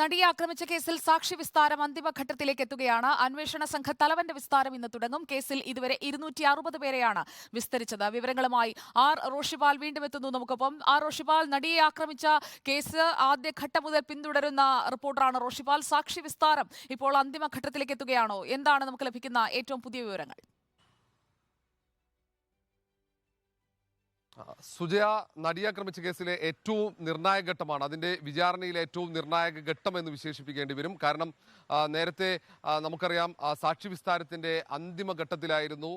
നടിയെ ആക്രമിച്ച കേസിൽ സാക്ഷി വിസ്താരം അന്തിമഘട്ടത്തിലേക്ക് എത്തുകയാണ്. അന്വേഷണ സംഘ തലവന്റെ വിസ്താരം ഇന്ന് തുടങ്ങും. കേസിൽ ഇതുവരെ ഇരുന്നൂറ്റി അറുപത് പേരെയാണ് വിസ്തരിച്ചത്. വിവരങ്ങളുമായി ആർ. റോഷിപാൽ വീണ്ടും എത്തുന്നു. നമുക്കൊപ്പം ആർ. റോഷിപാൽ നടിയെ ആക്രമിച്ച കേസ് ആദ്യഘട്ടം മുതൽ പിന്തുടരുന്ന റിപ്പോർട്ടറാണ് റോഷിപാൽ സാക്ഷി വിസ്താരം ഇപ്പോൾ അന്തിമഘട്ടത്തിലേക്ക് എത്തുകയാണോ? എന്താണ് നമുക്ക് ലഭിക്കുന്ന ഏറ്റവും പുതിയ വിവരങ്ങൾ? സുജയ നടിയാക്രമിച്ച കേസിലെ ഏറ്റവും നിർണായക ഘട്ടമാണ്. അതിന്റെ വിചാരണയിലെ ഏറ്റവും നിർണായക ഘട്ടം എന്ന് വിശേഷിപ്പിക്കേണ്ടി വരും. കാരണം നേരത്തെ നമുക്കറിയാം സാക്ഷി വിസ്താരത്തിന്റെ അന്തിമ ഘട്ടത്തിലായിരുന്നു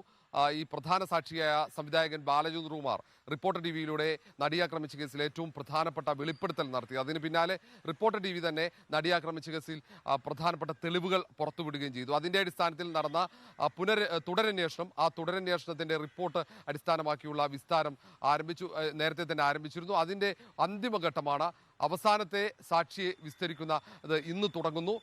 ഈ പ്രധാന സാക്ഷിയായ സംവിധായകൻ ബാലചന്ദ്രകുമാർ റിപ്പോർട്ടർ ടി വിയിലൂടെ നടിയാക്രമിച്ച കേസിൽ ഏറ്റവും പ്രധാനപ്പെട്ട വെളിപ്പെടുത്തൽ നടത്തി. അതിന് പിന്നാലെ റിപ്പോർട്ടർ ടി തന്നെ നടിയാക്രമിച്ച കേസിൽ പ്രധാനപ്പെട്ട തെളിവുകൾ പുറത്തുവിടുകയും ചെയ്തു. അതിന്റെ അടിസ്ഥാനത്തിൽ നടന്ന പുനർ തുടരന്വേഷണം ആ തുടരന്വേഷണത്തിന്റെ റിപ്പോർട്ട് അടിസ്ഥാനമാക്കിയുള്ള വിസ്താരം ആരംഭിച്ചു നേരത്തെ തന്നെ ആരംഭിച്ചിരുന്നു. അതിന്റെ അന്തിമഘട്ടമാണ് അവസാനത്തെ സാക്ഷിയെ വിസ്തരിക്കുന്ന അത് ഇന്ന് തുടങ്ങുന്നു.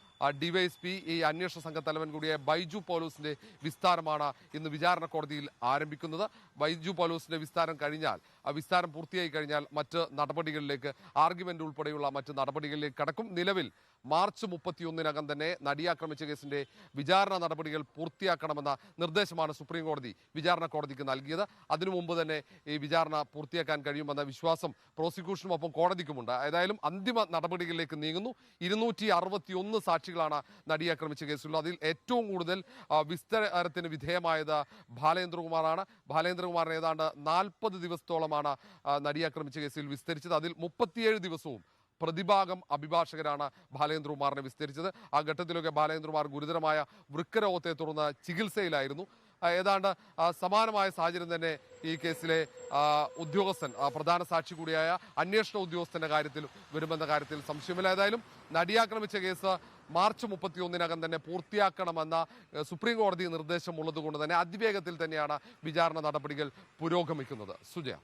ഡിവൈഎസ്പി ഈ അന്വേഷണ സംഘ തലവൻ കൂടിയായ ബൈജു പോലൂസിന്റെ വിസ്താരമാണ് ഇന്ന് വിചാരണ കോടതിയിൽ ആരംഭിക്കുന്നത്. ബൈജു പോലൂസിന്റെ വിസ്താരം കഴിഞ്ഞാൽ ആ വിസ്താരം പൂർത്തിയായി കഴിഞ്ഞാൽ മറ്റ് നടപടികളിലേക്ക് ആർഗ്യുമെന്റ് ഉൾപ്പെടെയുള്ള മറ്റ് നടപടികളിലേക്ക് കടക്കും. നിലവിൽ മാർച്ച് മുപ്പത്തിയൊന്നിനകം തന്നെ നടിയാക്രമിച്ച കേസിന്റെ വിചാരണ നടപടികൾ പൂർത്തിയാക്കണമെന്ന നിർദ്ദേശമാണ് സുപ്രീം കോടതി വിചാരണ കോടതിക്ക് നൽകിയത്. അതിനു മുമ്പ് തന്നെ ഈ വിചാരണ പൂർത്തിയാക്കാൻ കഴിയുമെന്ന വിശ്വാസം പ്രോസിക്യൂഷനും ഒപ്പം കോടതിക്കുമുണ്ട്. ഏതായാലും അന്തിമ നടപടികളിലേക്ക് നീങ്ങുന്നു. ഇരുന്നൂറ്റി അറുപത്തി ഒന്ന് സാക്ഷികളാണ് നടിയെ ആക്രമിച്ച കേസിലുള്ളത്. അതിൽ ഏറ്റവും കൂടുതൽ വിസ്തരത്തിന് വിധേയമായത് ബാലേന്ദ്രകുമാറാണ്. ബാലേന്ദ്രകുമാറിന് ഏതാണ്ട് നാൽപ്പത് ദിവസത്തോളമാണ് നടിയെ ആക്രമിച്ച കേസിൽ വിസ്തരിച്ചത്. അതിൽ മുപ്പത്തിയേഴ് ദിവസവും പ്രതിഭാഗം അഭിഭാഷകരാണ് ബാലേന്ദ്രകുമാറിനെ വിസ്തരിച്ചത്. ആ ഘട്ടത്തിലൊക്കെ ബാലേന്ദ്രകുമാർ ഗുരുതരമായ വൃക്കരോഗത്തെ തുടർന്ന് ചികിത്സയിലായിരുന്നു. ഏതാണ്ട് സമാനമായ സാഹചര്യം തന്നെ ഈ കേസിലെ ഉദ്യോഗസ്ഥൻ പ്രധാന സാക്ഷി കൂടിയായ അന്വേഷണ ഉദ്യോഗസ്ഥന്റെ കാര്യത്തിൽ വരുമെന്ന കാര്യത്തിൽ സംശയമില്ല. ഏതായാലും നടിയാക്രമിച്ച കേസ് മാർച്ച് മുപ്പത്തിയൊന്നിനകം തന്നെ പൂർത്തിയാക്കണമെന്ന സുപ്രീം കോടതി നിർദ്ദേശം ഉള്ളതുകൊണ്ട് തന്നെ അതിവേഗത്തിൽ തന്നെയാണ് വിചാരണ നടപടികൾ പുരോഗമിക്കുന്നത്. സുജയ.